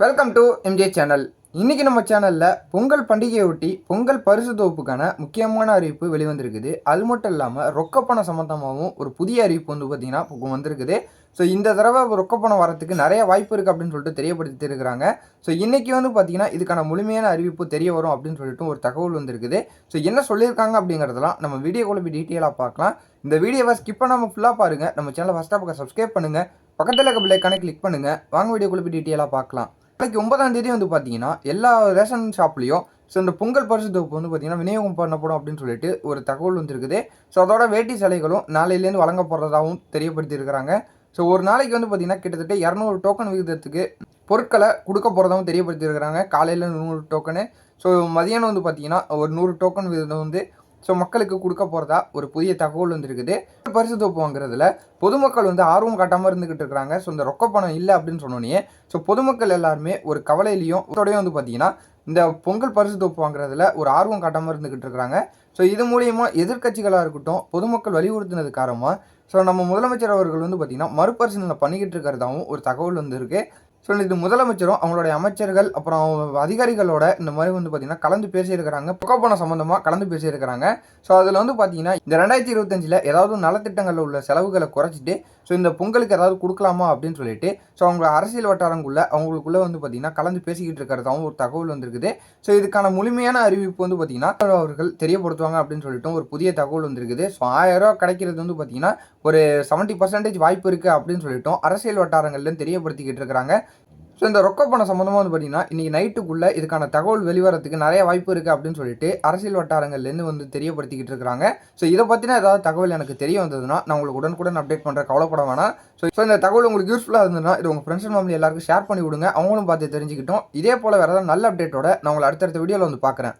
Welcome to MJ channel இன்றைக்கி நம்ம சேனலில் பொங்கல் பண்டிகையொட்டி பொங்கல் பரிசு தொகுப்புக்கான முக்கியமான அறிவிப்பு வெளிவந்திருக்குது. அது மட்டும் இல்லாமல் ரொக்கப்பணம் சம்மந்தமாகவும் ஒரு புதிய அறிவிப்பு வந்து பார்த்திங்கன்னா இப்போ வந்திருக்குது. ஸோ இந்த தடவை ரொக்கப்பணம் வரத்துக்கு நிறைய வாய்ப்பு இருக்குது அப்படின்னு சொல்லிட்டு தெரியப்படுத்தி இருக்கிறாங்க ஸோ இன்றைக்கி வந்து பார்த்திங்கன்னா இதுக்கான முழுமையான அறிவிப்பு தெரிய வரும் அப்படின்னு சொல்லிட்டு ஒரு தகவல் வந்திருக்குது. ஸோ என்ன சொல்லியிருக்காங்க அப்படிங்கிறதெல்லாம் நம்ம வீடியோ போய் டீட்டெயிலாக பார்க்கலாம். இந்த வீடியோவை ஸ்கிப் பண்ணாமல் ஃபுல்லாக பாருங்கள் நம்ம சேனலை ஃபஸ்ட்டாக பக்கம் சப்ஸ்கிரைப் பண்ணுங்கள் பக்கத்தில் இருக்க பிள்ளைக்கான கிளிக் பண்ணுங்கள் வாங்க வீடியோ போய் டீட்டெயிலாக பார்க்கலாம். நாளைக்கு ஒன்பதாம் தேதி வந்து பார்த்தீங்கன்னா எல்லா ரேஷன் ஷாப்லேயும் ஸோ இந்த பொங்கல் பரிசு தொகுப்பு வந்து பார்த்தீங்கன்னா விநியோகம் பண்ணப்படும் அப்படின்னு சொல்லிட்டு ஒரு தகவல் வந்துருக்குது. ஸோ அதோட வேட்டி சிலைகளும் நாளையிலேருந்து வழங்க போகிறதாகவும் தெரியப்படுத்தியிருக்கிறாங்க. ஸோ ஒரு நாளைக்கு வந்து பார்த்தீங்கன்னா கிட்டத்தட்ட இரநூறு டோக்கன் விகிதத்துக்கு பொருட்களை கொடுக்க போகிறதாகவும் தெரியப்படுத்தியிருக்கிறாங்க. காலையில் நூறு டோக்கனு ஸோ மதியானம் வந்து பார்த்தீங்கன்னா ஒரு நூறு டோக்கன் விகிதம் வந்து ஸோ மக்களுக்கு கொடுக்க போகிறதா ஒரு புதிய தகவல் வந்துருக்குது. பரிசு தொகுப்பு வாங்குறதுல பொதுமக்கள் வந்து ஆர்வம் காட்டாமல் இருந்துக்கிட்டு இருக்கிறாங்க ஸோ இந்த ரொக்க பணம் இல்லை அப்படின்னு சொன்னோன்னே ஸோ பொதுமக்கள் எல்லாருமே ஒரு கவலையிலையும் இதோடய வந்து பார்த்தீங்கன்னா இந்த பொங்கல் பரிசு தொகுப்பு வாங்குறதுல ஒரு ஆர்வம் காட்டாமல் இருந்துக்கிட்டு இருக்கிறாங்க ஸோ இது மூலயமா எதிர்க்கட்சிகளாக இருக்கட்டும் பொதுமக்கள் வலியுறுத்தினது காரணமாக ஸோ நம்ம முதலமைச்சர் அவர்கள் வந்து பார்த்திங்கன்னா மறுபரிசீலனை பண்ணிக்கிட்டு இருக்கிறதாவும் ஒரு தகவல் வந்திருக்கு. ஸோ இது முதலமைச்சரும் அவங்களுடைய அமைச்சர்கள் அப்புறம் அதிகாரிகளோட இந்த மாதிரி வந்து பார்த்திங்கன்னா கலந்து பேசியிருக்கிறாங்க. புகைப்பணம் சம்மந்தமாக கலந்து பேசியிருக்கிறாங்க. ஸோ அதில் வந்து பார்த்தீங்கன்னா இந்த ரெண்டாயிரத்தி இருபத்தஞ்சில் ஏதாவது நலத்திட்டங்களில் உள்ள செலவுகளை குறைச்சிட்டு ஸோ இந்த பொங்கலுக்கு ஏதாவது கொடுக்கலாமா அப்படின்னு சொல்லிட்டு ஸோ அவங்க அரசியல் வட்டாரங்குள்ளே அவங்களுக்குள்ளே வந்து பார்த்திங்கன்னா கலந்து பேசிக்கிட்டு இருக்கிறதாகவும் ஒரு தகவல் வந்திருக்குது. ஸோ இதுக்கான முழுமையான அறிவிப்பு வந்து பார்த்திங்கன்னா அவர்கள் தெரியப்படுத்துவாங்க அப்படின்னு சொல்லிட்டு ஒரு புதிய தகவல் வந்திருக்குது. ஸோ ஆயிரம் ரூபா கிடைக்கிறது வந்து பார்த்திங்கன்னா ஒரு செவன்ட்டி பர்சன்டேஜ் வாய்ப்பு இருக்குது அப்படின்னு சொல்லிட்டோம் அரசியல் வட்டாரங்கள்லேருந்து தெரியப்படுத்திக்கிட்டு இருக்கிறாங்க. ஸோ இந்த ரொக்க பணம் சம்மந்தமாக வந்து பார்த்தீங்கன்னா இன்றைக்கி நைட்டுக்குள்ளே இதுக்கான தகவல் வெளிவரத்துக்கு நிறைய வாய்ப்பு இருக்குது அப்படின்னு சொல்லிட்டு அரசியல் வட்டாரங்கள்லேருந்து வந்து தெரியப்படுத்திக்கிட்டு இருக்கிறாங்க. ஸோ இதை பற்றின ஏதாவது தகவல் எனக்கு தெரிய வந்ததுன்னா நான் உங்களுக்கு உடனுக்குடன் அப்டேட் பண்ணுற கவலைப்பட வேணாம். ஸோ ஸோ இந்த தகவல் உங்களுக்கு யூஸ்ஃபுல்லாக இருந்ததுன்னா இது உங்கள் ஃப்ரெண்ட்ஸ் ஃபேமிலி எல்லாருக்கும் ஷேர் பண்ணி விடுங்க அவங்களும் பார்த்து தெரிஞ்சுக்கிட்டோம். இதே போல் வேறு ஏதாவது நல்ல அப்டேட்டோட நான் உங்களை அடுத்தடுத்த வீடியோவில் வந்து பார்க்குறேன்.